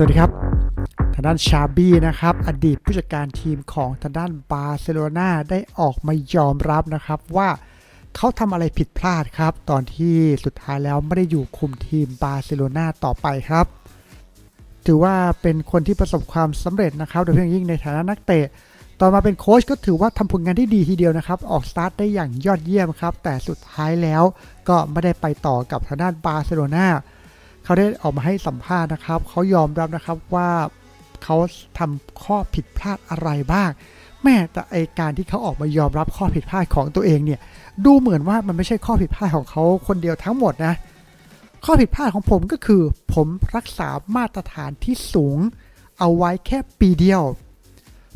สวัสดีครับ ทางด้านชาบี้นะครับ อดีตผู้จัดการทีมของทางด้านบาร์เซโลนาได้ออกมายอมรับนะครับว่าเขาทำอะไรผิดพลาดครับ ตอนที่สุดท้ายแล้วไม่ได้อยู่คุมทีมบาร์เซโลนาต่อไปครับ ถือว่าเป็นคนที่ประสบความสำเร็จนะครับ โดยเฉพาะยิ่งในฐานะนักเตะตอนมาเป็นโค้ชก็ถือว่าทำผลงานที่ดีทีเดียวนะครับ ออกสตาร์ทได้อย่างยอดเยี่ยมครับ แต่สุดท้ายแล้วก็ไม่ได้ไปต่อกับทางด้านบาร์เซโลนา เขาได้ออกมาให้สัมภาษณ์นะครับเขายอมรับนะครับว่าเขาทำข้อผิดพลาดอะไรบ้าง แม่แต่ไอการที่เขาออกมายอมรับข้อผิดพลาดของตัวเองเนี่ยดูเหมือนว่ามันไม่ใช่ข้อผิดพลาดของเขาคนเดียวทั้งหมดนะข้อผิดพลาดของผมก็คือ ผมรักษามาตรฐานที่สูง เอาไว้แค่ปีเดียว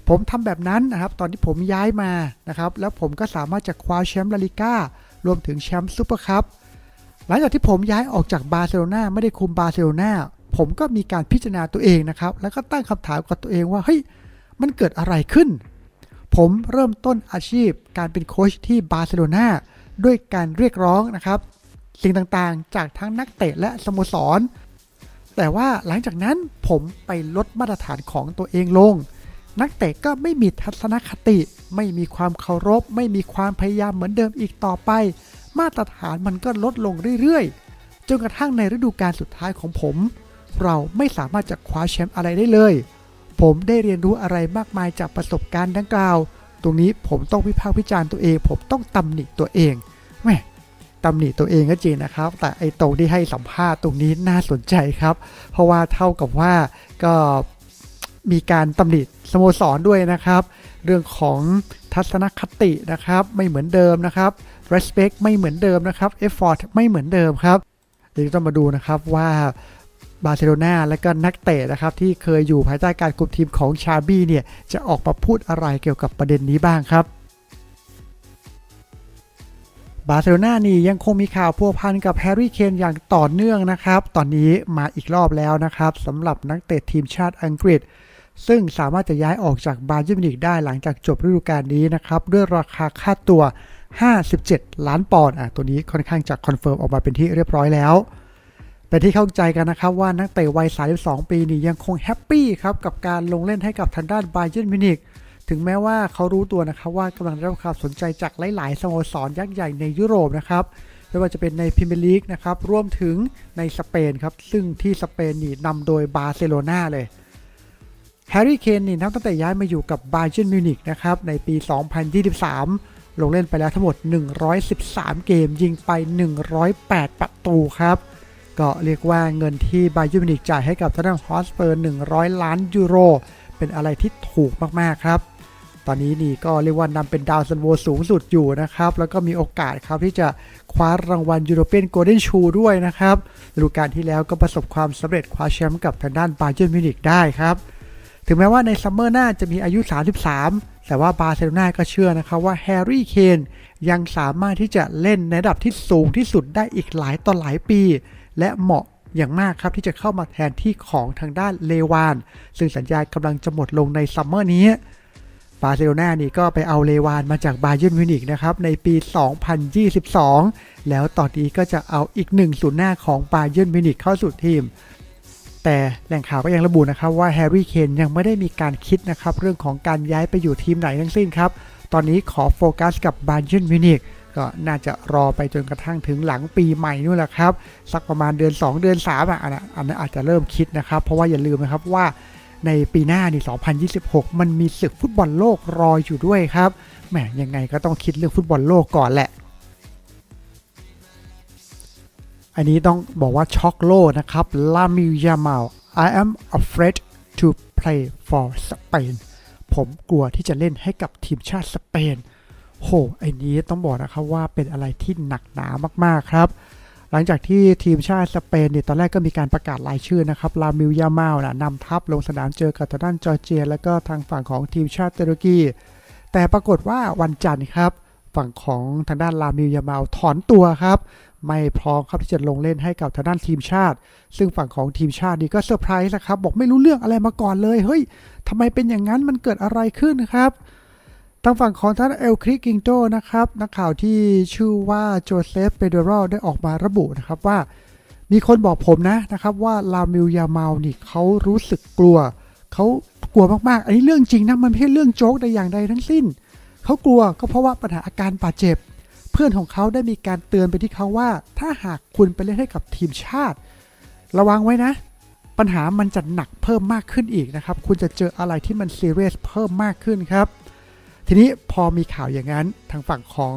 ผมทำแบบนั้นนะครับ ตอนที่ผมย้ายมานะครับ แล้วผมก็สามารถจะคว้าแชมป์ลาลิก้ารวมถึงแชมป์ซูเปอร์คัพ ลังจากที่ผมย้ายออกจากบาร์เซโลนาไม่ได้คุมบาร์เซโลนาผมก็มีการพิจารณาตัวเองนะครับ แล้วก็ตั้งคำถามกับตัวเองว่าเฮ้ยมันเกิดอะไรขึ้น ผมเริ่มต้นอาชีพการเป็นโค้ชที่บาร์เซโลนาด้วยการเรียกร้องนะครับ สิ่งต่างๆจากทั้งนักเตะและสโมสร แต่ว่าหลังจากนั้นผมไปลดมาตรฐานของตัวเองลง นักเตะก็ไม่มีทัศนคติ ไม่มีความเคารพ ไม่มีความพยายามเหมือนเดิมอีกต่อไป มาตรฐานมันก็ลดลงเรื่อยๆ จนกระทั่งในฤดูกาลสุดท้ายของผม เราไม่สามารถจะคว้าแชมป์อะไรได้เลย ผมได้เรียนรู้อะไรมากมายจากประสบการณ์ดังกล่าว ตรงนี้ผมต้องวิพากษ์วิจารณ์ตัวเอง ผมต้องตำหนิตัวเองแหม่ตำหนิตัวเองก็จริงนะครับ แต่ไอ้ตรงที่ให้สัมภาษณ์ตรงนี้น่าสนใจครับ เพราะว่าเท่ากับว่าก็มีการตำหนิสโมสรด้วยนะครับ เรื่องของทัศนคตินะครับ ไม่เหมือนเดิมนะครับ respect ไม่เหมือนเดิมนะครับ effort ไม่เหมือนเดิมครับเดี๋ยวต้องมาดูนะครับว่าบาร์เซโลนาและก็นักเตะนะครับที่เคยอยู่ภายใต้การคุมทีมของชาบี้เนี่ยจะออกมาพูดอะไรเกี่ยวกับประเด็นนี้บ้างครับบาร์เซโลนานี่ยังคงมีข่าวพัวพันกับแฮร์รี่เคนอย่างต่อเนื่องนะครับ ตอนนี้มาอีกรอบแล้วนะครับสำหรับนักเตะทีมชาติอังกฤษ ซึ่งสามารถจะย้ายออกจากบาเยิร์นมิวนิกได้หลังจากจบฤดูกาลนี้นะครับ ด้วยราคาค่าตัว 57 ล้านปอนด์อะตัวนี้ค่อนข้างจะคอนเฟิร์มออกมาเป็นที่เรียบร้อยแล้วเป็นที่เข้าใจกันนะครับว่านักเตะวัย 32 ปีนี่ยังคงแฮปปี้ครับกับการลงเล่นให้กับทางด้านบาเยิร์นมิวนิกถึงแม้ว่าเขารู้ตัวนะครับว่ากำลังได้รับความสนใจจากหลาย ๆ สโมสรยักษ์ใหญ่ในยุโรปนะครับไม่ว่าจะเป็นในพรีเมียร์ลีกนะครับรวมถึงในสเปนครับซึ่งที่สเปนนี่นำโดยบาร์เซโลนาเลยแฮร์รี่เคนนี่นับตั้งแต่ย้ายมาอยู่กับบาเยิร์นมิวนิกนะครับในปี 2023 ลงเล่นไปแล้วทั้งหมด 113 เกมยิงไป 108 ประตูครับ ก็เรียกว่าเงินที่บายิร์นมินิกจ่ายให้กับทางด้านฮอสเปอร์ 100 ล้านยูโร เป็นอะไรที่ถูกมากๆครับ ตอนนี้นี่ก็เรียกว่านำเป็นดาวซันโวสูงสุดอยู่นะครับ แล้วก็มีโอกาสครับที่จะคว้ารางวัลยูโรเปียนโกลเด้นชูด้วยนะครับฤดูกาลที่แล้วก็ประสบความสำเร็จคว้าแชมป์กับทางด้านบาเยิร์นมิวนิกได้ครับ ถึงแม้ว่าในซัมเมอร์หน้าจะมีอายุ 33 แต่ว่าบาร์เซโลนาก็เชื่อนะครับว่าแฮร์รี่เคนยังสามารถที่จะเล่นในระดับที่สูงที่สุดได้อีกหลายต่อหลายปี และเหมาะอย่างมากครับที่จะเข้ามาแทนที่ของทางด้านเลวาน ซึ่งสัญญากำลังจะหมดลงในซัมเมอร์นี้บาร์เซโลนานี่ก็ไปเอาเลวานมาจากบาเยิร์นมิวนิกนะครับในปี 2022 แล้วตอนนี้ก็จะเอาอีกหนึ่งศูนย์หน้าของบาเยิร์นมิวนิกเข้าสู่ทีม แต่แหล่งข่าวก็ยังระบุนะครับว่าแฮร์รี่เคนยังไม่ได้มีการคิดนะครับเรื่องของการย้ายไปอยู่ทีมไหนทั้งสิ้นครับ ตอนนี้ขอโฟกัสกับบาเยิร์นมิวนิกก็น่าจะรอไปจนกระทั่งถึงหลังปีใหม่นู่นแหละครับ สักประมาณเดือน 2 เดือน3อะอันนั้นอาจจะเริ่มคิดนะครับ เพราะว่าอย่าลืมนะครับว่าในปีหน้านี่2026 มันมีศึกฟุตบอลโลกรออยู่ด้วยครับแหมยังไงก็ต้องคิดเรื่องฟุตบอลโลกก่อนแหละ อันนี้ต้องบอกว่าช็อกโลนะครับลามิยามาล I am afraid to play for Spain ผมกลัวที่จะเล่นให้กับทีมชาติสเปน โหไอ้นี้ต้องบอกนะครับว่าเป็นอะไรที่หนักหนามากๆครับ หลังจากที่ทีมชาติสเปนเนี่ยตอนแรกก็มีการประกาศรายชื่อนะครับ ลามิลยามาลนะนำทัพลงสนามเจอกับทางด้านจอร์เจีย แล้วก็ทางฝั่งของทีมชาติตุรกี แต่ปรากฏว่าวันจันทร์ครับ ฝั่งของทางด้านลามิลยามาลถอนตัวครับ ไม่พร้อมครับที่จะลงเล่นให้กับทางด้านทีมชาติ ซึ่งฝั่งของทีมชาตินี่ก็เซอร์ไพรส์นะครับ บอกไม่รู้เรื่องอะไรมาก่อนเลยเฮ้ยทำไมเป็นอย่างนั้นมันเกิดอะไรขึ้นครับทางฝั่งของท่านเอลคริกิงโตนะครับนักข่าวที่ชื่อว่าโจเซฟเปเดรอลได้ออกมาระบุนะครับว่า มีคนบอกผมนะนะครับว่าลามิลยาเมาลนี่เขารู้สึกกลัวเขากลัวมากๆ อันนี้เรื่องจริงนะมันไม่ใช่เรื่องโจ๊กใดอย่างใดทั้งสิ้น เขากลัวก็เพราะว่าปัญหาอาการบาดเจ็บ เพื่อนของเขาได้มีการเตือนไปที่เขาว่า ถ้าหากคุณไปเล่นให้กับทีมชาติ ระวังไว้นะ ปัญหามันจะหนักเพิ่มมากขึ้นอีกนะครับ คุณจะเจออะไรที่มันซีเรียสเพิ่มมากขึ้นครับ ทีนี้พอมีข่าวอย่างนั้นทางฝั่งของ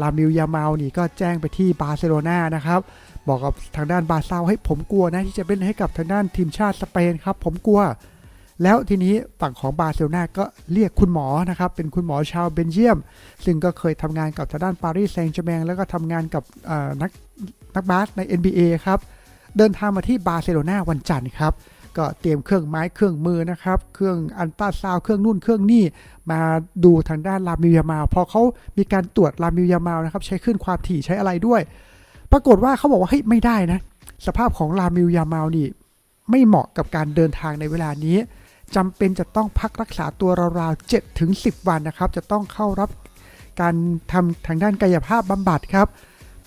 ลามิลยามาลนี่ก็แจ้งไปที่บาร์เซโลนานะครับบอกกับทางด้านบาร์เซาให้ผมกลัวนะที่จะเป็นให้กับทางด้านทีมชาติสเปนครับ ผมกลัว แล้วทีนี้ฝั่งของบาร์เซโลนาก็เรียกคุณหมอนะครับ เป็นคุณหมอชาวเบนเยียม ซึ่งก็เคยทำงานกับทางด้านปารีสแซงต์แชร์แมงแล้วก็ทำงานกับนักนักบาสใน NBA ครับ เดินทางมาที่บาร์เซโลนาวันจันทร์ครับ ก็เตรียมเครื่องไม้เครื่องมือนะครับ เครื่องอันต้าซาวเครื่องนู่นเครื่องนี่มาดูทางด้านลามิลยามาลพอเขามีการตรวจลามิลยามาลนะครับใช้ขึ้นความถี่ใช้อะไรด้วย ปรากฏว่าเขาบอกว่าเฮ้ยไม่ได้นะสภาพของลามิลยามาลนี่ไม่เหมาะกับการเดินทางในเวลานี้ จำเป็นจะต้องพักรักษาตัวราวๆ7ถึง10 วันนะครับ จะต้องเข้ารับการทำทางด้านกายภาพบำบัดครับ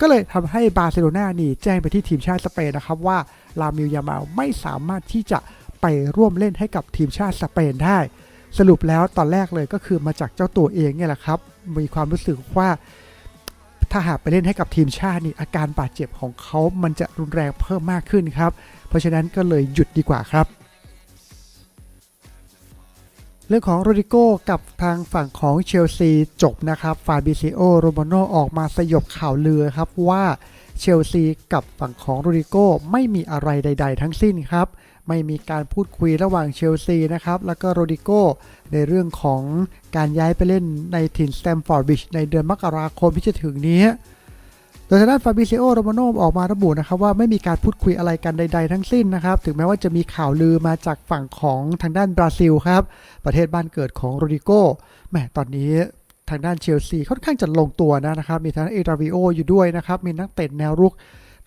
ก็เลยทำให้บาร์เซโลนานี่แจ้งไปที่ทีมชาติสเปนนะครับว่าลามิลยามาไม่สามารถที่จะไปร่วมเล่นให้กับทีมชาติสเปนได้ สรุปแล้วตอนแรกเลยก็คือมาจากเจ้าตัวเองเนี่ยแหละครับ มีความรู้สึกว่าถ้าหากไปเล่นให้กับทีมชาตินี่อาการบาดเจ็บของเขามันจะรุนแรงเพิ่มมากขึ้นครับ เพราะฉะนั้นก็เลยหยุดดีกว่าครับ เรื่องของโรดิโก้กับทางฝั่งของเชลซีจบนะครับฟาบิซิโอโรมาโนออกมาสยบข่าวลือครับว่าเชลซีกับฝั่งของโรดิโก้ไม่มีอะไรใด ๆ ทั้งสิ้นครับ ไม่มีการพูดคุยระหว่างเชลซีนะครับแล้วก็โรดิโก้ในเรื่องของการย้ายไปเล่นในถิ่นสแตมฟอร์ดบริดจ์ในเดือนมกราคมที่จะถึงนี้ โดยทางด้านฟาบิเซโอโรมาโนออกมาระบุนะครับว่าไม่มีการพูดคุยอะไรกันใด ๆ ทั้งสิ้นนะครับ ถึงแม้ว่าจะมีข่าวลือมาจากฝั่งของทางด้านบราซิลครับ ประเทศบ้านเกิดของโรดิโก้แหมตอนนี้ทางด้านเชลซีค่อนข้างจะลงตัวนะครับ มีทั้งเอราวิโออยู่ด้วยนะครับ มีนักเตะแนวรุก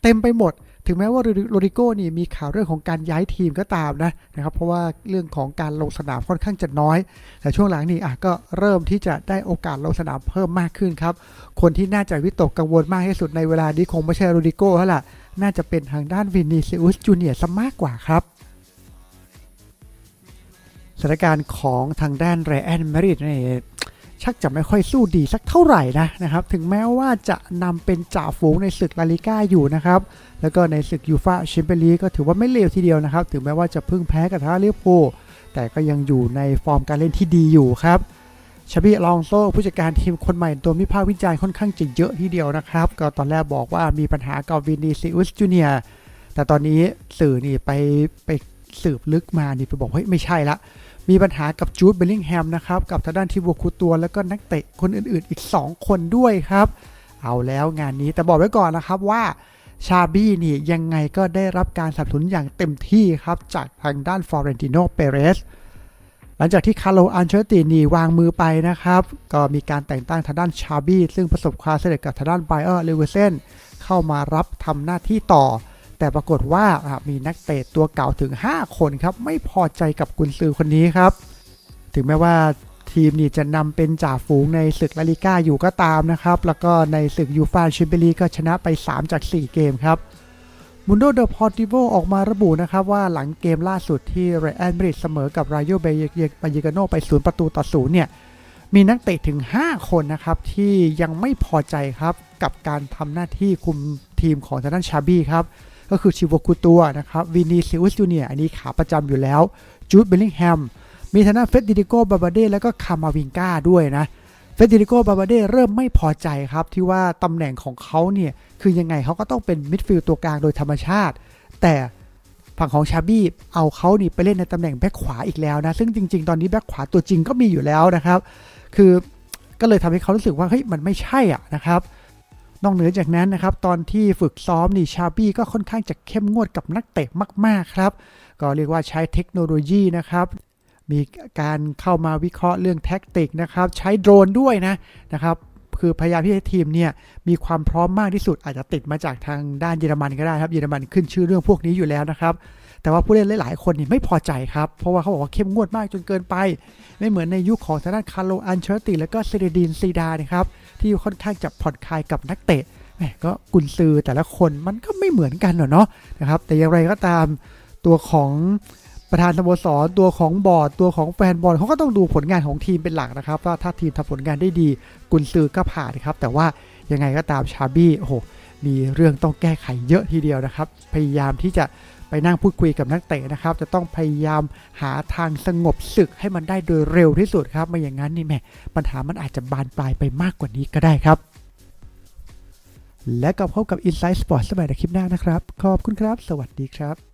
เต็มไปหมด ถึงแม้ว่าโรดิโก้นี่มีข่าวเรื่องของการย้ายทีมก็ตามนะนะครับ เพราะว่าเรื่องของการลงสนามค่อนข้างจะน้อย แต่ช่วงหลังนี่อะก็เริ่มที่จะได้โอกาสลงสนามเพิ่มมากขึ้นครับ คนที่น่าจะวิตกกังวลมากที่สุดในเวลานี้คงไม่ใช่โรดิโก้แล้วล่ะ น่าจะเป็นทางด้านวินิซิอุสจูเนียร์ซะมากกว่าครับสถานการณ์ของทางด้านไรอันมริดนี่ ชักจะไม่ค่อยสู้ดีสักเท่าไหร่นะนะครับถึงแม้ว่าจะนำเป็นจ่าฝูงในศึกลาลิก้าอยู่นะครับแล้วก็ในศึกยูฟาแชมเปี้ยนลีกก็ถือว่าไม่เลวทีเดียวนะครับ ถึงแม้ว่าจะเพิ่งแพ้กับทางลิเวอร์พูแต่ก็ยังอยู่ในฟอร์มการเล่นที่ดีอยู่ครับชาบิลองโซผู้จัดการทีมคนใหม่ตัวมิพากษ์วิจารณ์ค่อนข้างจะเยอะทีเดียวนะครับ ก็ตอนแรกบอกว่ามีปัญหากับวินิซิอุสจูเนียแต่ตอนนี้สื่อนี่ไปไปสืบลึกมานี่ไปบอกเฮ้ยไม่ใช่ละ มีปัญหากับจูดเบลลิงแฮมนะครับ กับทางด้านทีโบคูตัว แล้วก็นักเตะคนอื่นๆ อีก 2 คนด้วยครับ เอาแล้วงานนี้แต่บอกไว้ก่อนนะครับว่าชาบี้นี่ยังไงก็ได้รับการสนับสนุนอย่างเต็มที่ครับ จากทางด้านฟลอเรนติโนเปเรสหลังจากที่คาร์โลอันเชอร์ตินีวางมือไปนะครับ ก็มีการแต่งตั้งทางด้านชาบี้ซึ่งประสบความสำเร็จกับทางด้านไบเออร์เลเวเซนเข้ามารับทำหน้าที่ต่อ แต่ปรากฏว่ามีนักเตะตัวเก่าถึง 5 คนครับ ไม่พอใจกับกุนซือคนนี้ครับ ถึงแม้ว่าทีมนี่จะนำเป็นจ่าฝูงในศึกลาลิก้าอยู่ก็ตามนะครับ แล้วก็ในศึกยูฟาแชมเปี้ยนลีกก็ชนะไป 3 จาก 4 เกมครับมุนโดเดอพอร์ติโวออกมาระบุนะครับว่าหลังเกมล่าสุดที่เรอัลมาดริดเสมอกับร a โยเบเยบายิกาโนไปศูนย์ประตูต่อศูนย์เนี่ยมีนักเตะถึง 5 คนนะครับ ที่ยังไม่พอใจครับกับการทำหน้าที่คุมทีมของทางด้านชาบี้ครับ ก็คือชิวกุตัวนะครับวินีซิอุสจูเนียอันนี้ขาประจำอยู่แล้วจูดเบลลิงแฮมมีทางด้านเฟดดิดิโกบาบาเดแล้วก็คามาวิงกาด้วยนะเฟเดริโกบาบาเดเริ่มไม่พอใจครับที่ว่าตำแหน่งของเขาเนี่ยคือยังไงเขาก็ต้องเป็นมิดฟิลด์ตัวกลางโดยธรรมชาติ แต่ฝั่งของชาบี้เอาเขานี่ไปเล่นในตำแหน่งแบ็คขวาอีกแล้วนะซึ่งจริง ๆ ตอนนี้แบ็คขวาตัวจริงก็มีอยู่แล้วนะครับ คือก็เลยทำให้เขารู้สึกว่าเฮ้ยมันไม่ใช่อะนะครับ นอกเหนือจากนั้นนะครับตอนที่ฝึกซ้อมนี่ชาบี้ก็ค่อนข้างจะเข้มงวดกับนักเตะมาก ๆ ครับ ก็เรียกว่าใช้เทคโนโลยีนะครับมีการเข้ามาวิเคราะห์เรื่องแท็กติกนะครับ ใช้โดรนด้วยนะนะครับ คือพยายามที่ให้ทีมเนี่ยมีความพร้อมมากที่สุดอาจจะติดมาจากทางด้านเยอรมันก็ได้ครับเยอรมันขึ้นชื่อเรื่องพวกนี้อยู่แล้วนะครับ แต่ว่าผู้เล่นหลาย ๆ คนนี่ไม่พอใจครับ เพราะว่าเขาบอกว่าเข้มงวดมากจนเกินไป ไม่เหมือนในยุคของทางด้านคาร์โลอันเชอร์ติ แล้วก็เซเรดินซีดานะครับ ที่ค่อนข้างจะผ่อนคลายกับนักเตะแหมก็กุนซือแต่ละคนมันก็ไม่เหมือนกันหรอเนาะนะครับ แต่อย่างไรก็ตามตัวของประธานสโมสรตัวของบอร์ดตัวของแฟนบอลเขาก็ต้องดูผลงานของทีมเป็นหลักนะครับว่าถ้าทีมทำผลงานได้ดี กุนซือก็ผ่านครับ แต่ว่ายังไงก็ตามชาบี้โอ้โหมีเรื่องต้องแก้ไขเยอะทีเดียวนะครับ พยายามที่จะ ไปนั่งพูดคุยกับนักเตะนะครับ จะต้องพยายามหาทางสงบศึกให้มันได้โดยเร็วที่สุดครับไม่อย่างนั้นนี่แหม่ปัญหามันอาจจะบานปลายไปมากกว่านี้ก็ได้ครับ และก็พบกับ Inside Sport สมัยในคลิปหน้านะครับ ขอบคุณครับ สวัสดีครับ